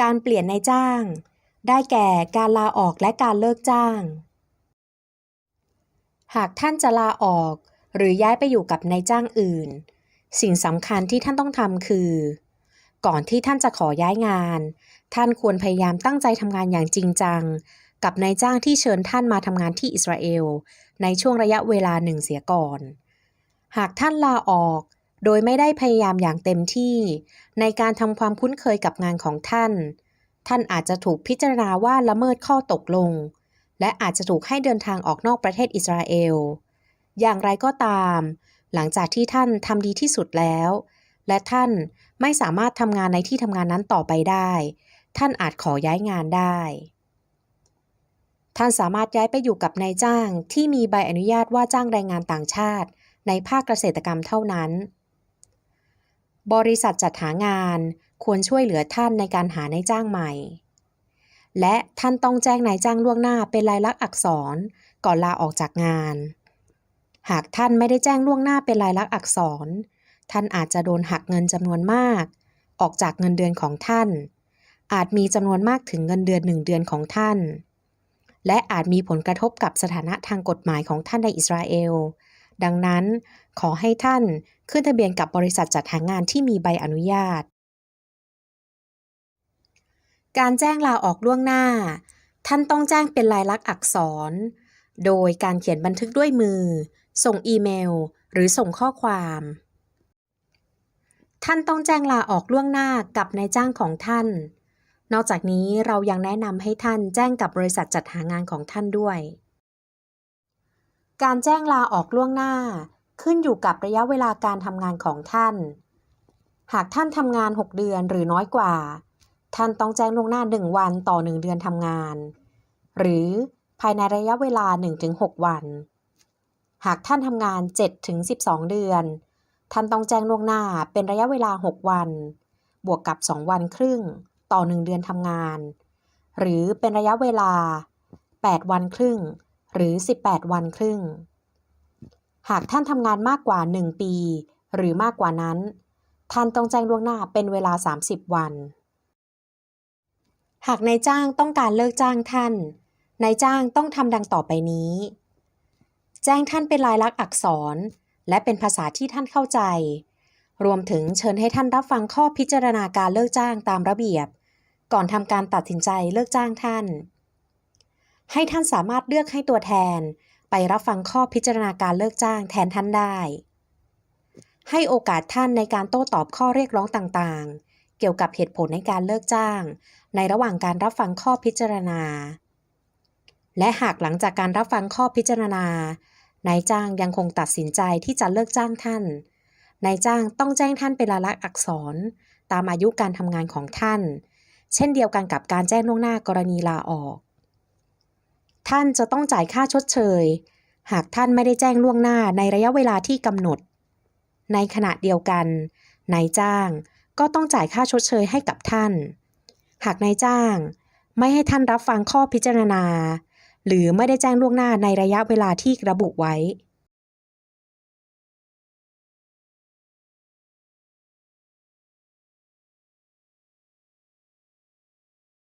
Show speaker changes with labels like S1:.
S1: การเปลี่ยนนายจ้าง ได้แก่การลาออกและการเลิกจ้าง หากท่านจะลาออก หรือย้ายไปอยู่กับนายจ้างอื่น สิ่งสำคัญที่ท่านต้องทำคือ ก่อนที่ท่านจะขอย้ายงาน ท่านควรพยายามตั้งใจทำงานอย่างจริงจัง กับนายจ้างที่เชิญท่านมาทำงานที่อิสราเอล ในช่วงระยะเวลาหนึ่งเสียก่อน หากท่านลาออก โดยไม่ได้พยายามอย่างเต็มที่ ในการทำความคุ้นเคยกับงานของท่าน ท่านอาจจะถูกพิจารณาว่าละเมิดข้อตกลง และอาจจะถูกให้เดินทางออกนอกประเทศอิสราเอล อย่างไรก็ตาม หลังจากที่ท่านทำดีที่สุดแล้ว และท่านไม่สามารถทำงานในที่ทำงานนั้นต่อไปได้ ท่านอาจขอย้ายงานได้ ท่านสามารถย้ายไปอยู่กับนายจ้างที่มีใบอนุญาตว่าจ้างแรงงานต่างชาติ ในภาคเกษตรกรรมเท่านั้น บริษัทจัดหางานควรช่วยเหลือท่านในการหานายจ้างใหม่ และท่านต้องแจ้งนายจ้างล่วงหน้าเป็นลายลักษณ์อักษรก่อนลาออกจากงาน หากท่านไม่ได้แจ้งล่วงหน้าเป็นลายลักษณ์อักษร ท่านอาจจะโดนหักเงินจำนวนมาก ออกจากเงินเดือนของท่าน อาจมีจำนวนมากถึงเงินเดือนหนึ่งเดือนของท่าน และอาจมีผลกระทบกับสถานะทางกฎหมายของท่านในอิสราเอล ดังนั้น ขอให้ท่านขึ้นทะเบียนกับบริษัทจัดหางานที่มีใบอนุญาต การแจ้งลาออกล่วงหน้า ท่านต้องแจ้งเป็นลายลักษณ์อักษร โดยการเขียนบันทึกด้วยมือ ส่งอีเมล หรือส่งข้อความ ท่านต้องแจ้งลาออกล่วงหน้ากับนายจ้างของท่าน นอกจากนี้เรายังแนะนำให้ท่านแจ้งกับบริษัทจัดหางานของท่านด้วย การแจ้งลาออกล่วงหน้า ขึ้นอยู่กับระยะเวลาการทำงานของท่าน หากท่านทำงาน 6 เดือนหรือน้อยกว่า ท่านต้องแจ้งล่วงหน้า 1 วันต่อ 1 เดือนทำงาน หรือภายในระยะเวลา 1-6 วัน หากท่านทำงาน 7-12 เดือน ท่านต้องแจ้งล่วงหน้าเป็นระยะเวลา 6 วัน บวกกับ 2 วันครึ่ง ต่อ 1 เดือนทำงาน หรือเป็นระยะเวลา 8 วันครึ่ง หรือ 18 วันครึ่ง หากท่านทำงานมากกว่า 1 ปี หรือมากกว่านั้น ท่านต้องแจ้งล่วงหน้าเป็นเวลา 30 วัน หากนายจ้างต้องการเลิกจ้างท่าน นายจ้างต้องทำดังต่อไปนี้ แจ้งท่านเป็นลายลักษณ์อักษร และเป็นภาษาที่ท่านเข้าใจ รวมถึงเชิญให้ท่านรับฟังข้อพิจารณาการเลิกจ้างตามระเบียบ ก่อนทำการตัดสินใจเลิกจ้างท่าน ให้ท่านสามารถเลือกให้ตัวแทน ไปรับฟังข้อพิจารณาการเลิกจ้างแทนท่านได้ ให้โอกาสท่านในการโต้ตอบข้อเรียกร้องต่างๆ เกี่ยวกับเหตุผลในการเลิกจ้าง ในระหว่างการรับฟังข้อพิจารณา และหากหลังจากการรับฟังข้อพิจารณานายจ้างยังคงตัดสินใจที่จะเลิกจ้างท่าน นายจ้างต้องแจ้งท่านเป็นลายลักษณ์อักษร ตามอายุการทำงานของท่าน เช่นเดียวกันกับการแจ้งล่วงหน้ากรณีลาออก ท่านจะต้องจ่ายค่าชดเชย หากท่านไม่ได้แจ้งล่วงหน้าในระยะเวลาที่กำหนด ในขณะเดียวกันนายจ้างก็ต้องจ่ายค่าชดเชยให้กับท่าน หากนายจ้างไม่ให้ท่านรับฟังข้อพิจารณา หรือไม่ได้แจ้งล่วงหน้าในระยะเวลาที่ระบุไว้